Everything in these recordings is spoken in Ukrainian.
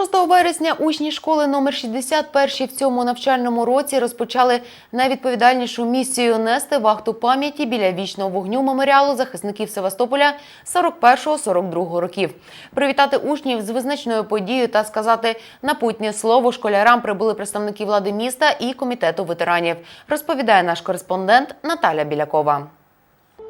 6 вересня учні школи номер 61 в цьому навчальному році розпочали найвідповідальнішу місію нести вахту пам'яті біля вічного вогню меморіалу захисників Севастополя 41-42 років. Привітати учнів з визначною подією та сказати напутнє слово школярам прибули представники влади міста і комітету ветеранів. Розповідає наш кореспондент Наталя Білякова.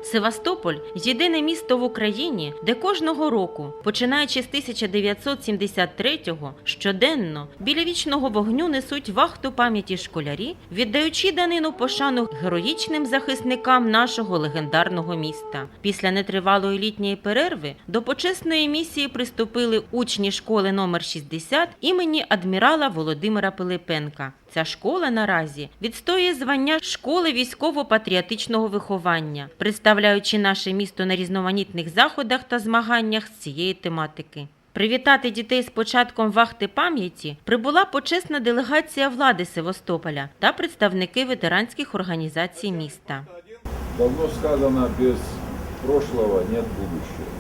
Севастополь єдине місто в Україні, де кожного року, починаючи з 1973-го, щоденно біля вічного вогню несуть вахту пам'яті школярі, віддаючи данину пошану героїчним захисникам нашого легендарного міста. Після нетривалої літньої перерви до почесної місії приступили учні школи номер 60 імені адмірала Володимира Пилипенка. Ця школа наразі відстоює звання школи військово-патріотичного виховання, представляючи наше місто на різноманітних заходах та змаганнях з цієї тематики. Привітати дітей з початком вахти пам'яті прибула почесна делегація влади Севастополя та представники ветеранських організацій міста. Давно сказано, без прошлого нет будущего.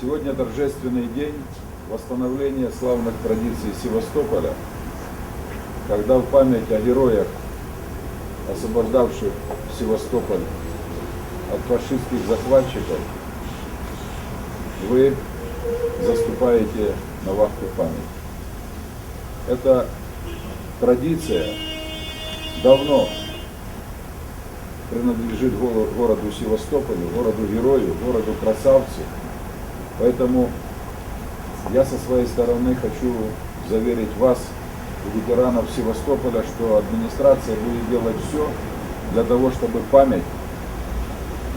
Сегодня торжественный день восстановления славных традиций Севастополя, когда в память о героях, освобождавших Севастополь от фашистских захватчиков, вы заступаете на вахту памяти. Эта традиция давно принадлежит горо- городу Севастополю, городу-герою, городу-красавцу. Поэтому я со своей стороны хочу заверить вас, ветеранов Севастополя, что администрация будет делать все для того, чтобы память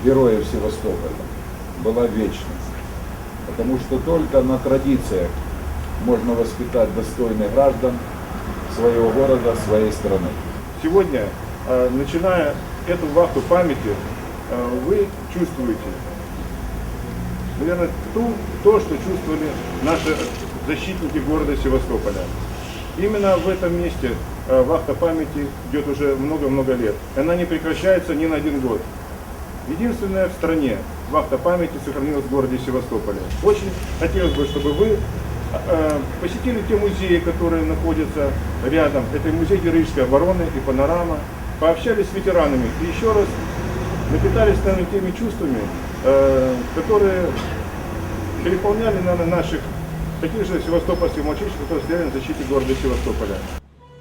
героев Севастополя была вечной. Потому что только на традициях можно воспитать достойных граждан своего города, своей страны. Сегодня, э, начиная эту вахту памяти, э, вы чувствуете, наверное, ту, то, что чувствовали наши защитники города Севастополя. Именно в этом месте э, вахта памяти идет уже много-много лет. Она не прекращается ни на один год. Единственная в стране вахта памяти сохранилась в городе Севастополе. Очень хотелось бы, чтобы вы э, посетили те музеи, которые находятся рядом. Это музей героической обороны, и панорама. Пообщались с ветеранами и еще раз напитались, наверное, теми чувствами, э, которые переполняли, наверное, наших таких же севастопольских мальчишек, которые стояли на защите города Севастополя.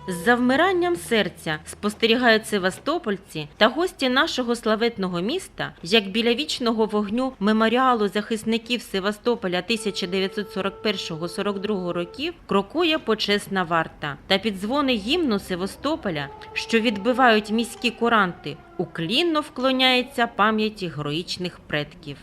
З завмиранням серця спостерігають севастопольці та гості нашого славетного міста, як біля вічного вогню меморіалу захисників Севастополя 1941-42 років крокує почесна варта та під дзвони гімну Севастополя, що відбивають міські куранти, уклінно вклоняється пам'яті героїчних предків.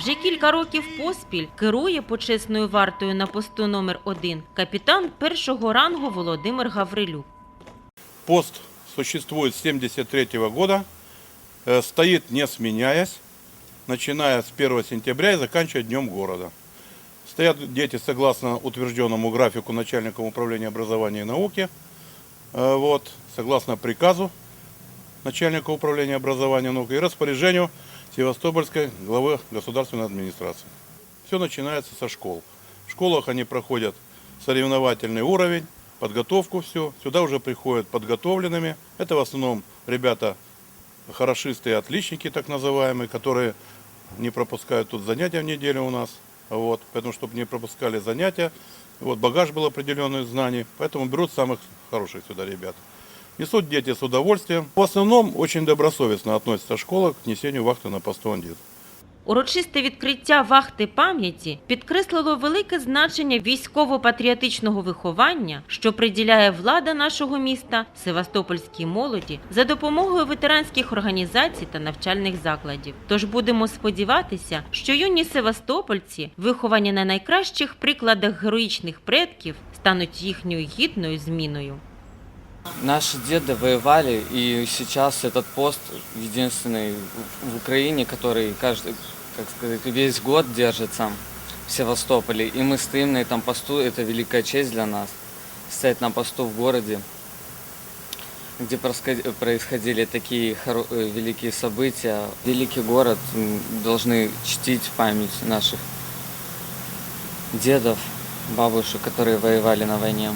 Вже кілька років поспіль керує почесною вартою на посту номер 1 капітан першого рангу Володимир Гаврилюк. Пост существует с 1973 года, э, не сменяясь, начиная с 1 сентября и заканчивая Днем города. Стоят дети согласно утвержденному графику начальника управления образования и науки, э, вот, согласно приказу начальника управления образования и науки и распоряжению Севастопольской главы государственной администрации. Все начинается со школ. В школах они проходят соревновательный уровень, подготовку все. Сюда уже приходят подготовленными. Это в основном ребята хорошисты и отличники, так называемые, которые не пропускают тут занятия в неделю у нас. Вот, поэтому, чтобы не пропускали занятия, вот, багаж был определенных знаний, поэтому берут самых хороших сюда ребят. Несут дети с удовольствием. В основном очень добросовестно относится школа к несению вахты на посту андит. Урочисте відкриття вахти пам'яті підкреслило велике значення військово-патріотичного виховання, що приділяє влада нашого міста Севастопольській молоді за допомогою ветеранських організацій та навчальних закладів. Тож будемо сподіватися, що юні севастопольці, виховані на найкращих прикладах героїчних предків, стануть їхньою гідною зміною. Наши деды воевали, и сейчас этот пост единственный в Украине, который каждый, как сказать, весь год держится в Севастополе. И мы стоим на этом посту, это великая честь для нас, стоять на посту в городе, где происход- происходили такие э, великие события. Великий город, должны чтить память наших дедов, бабушек, которые воевали на войне.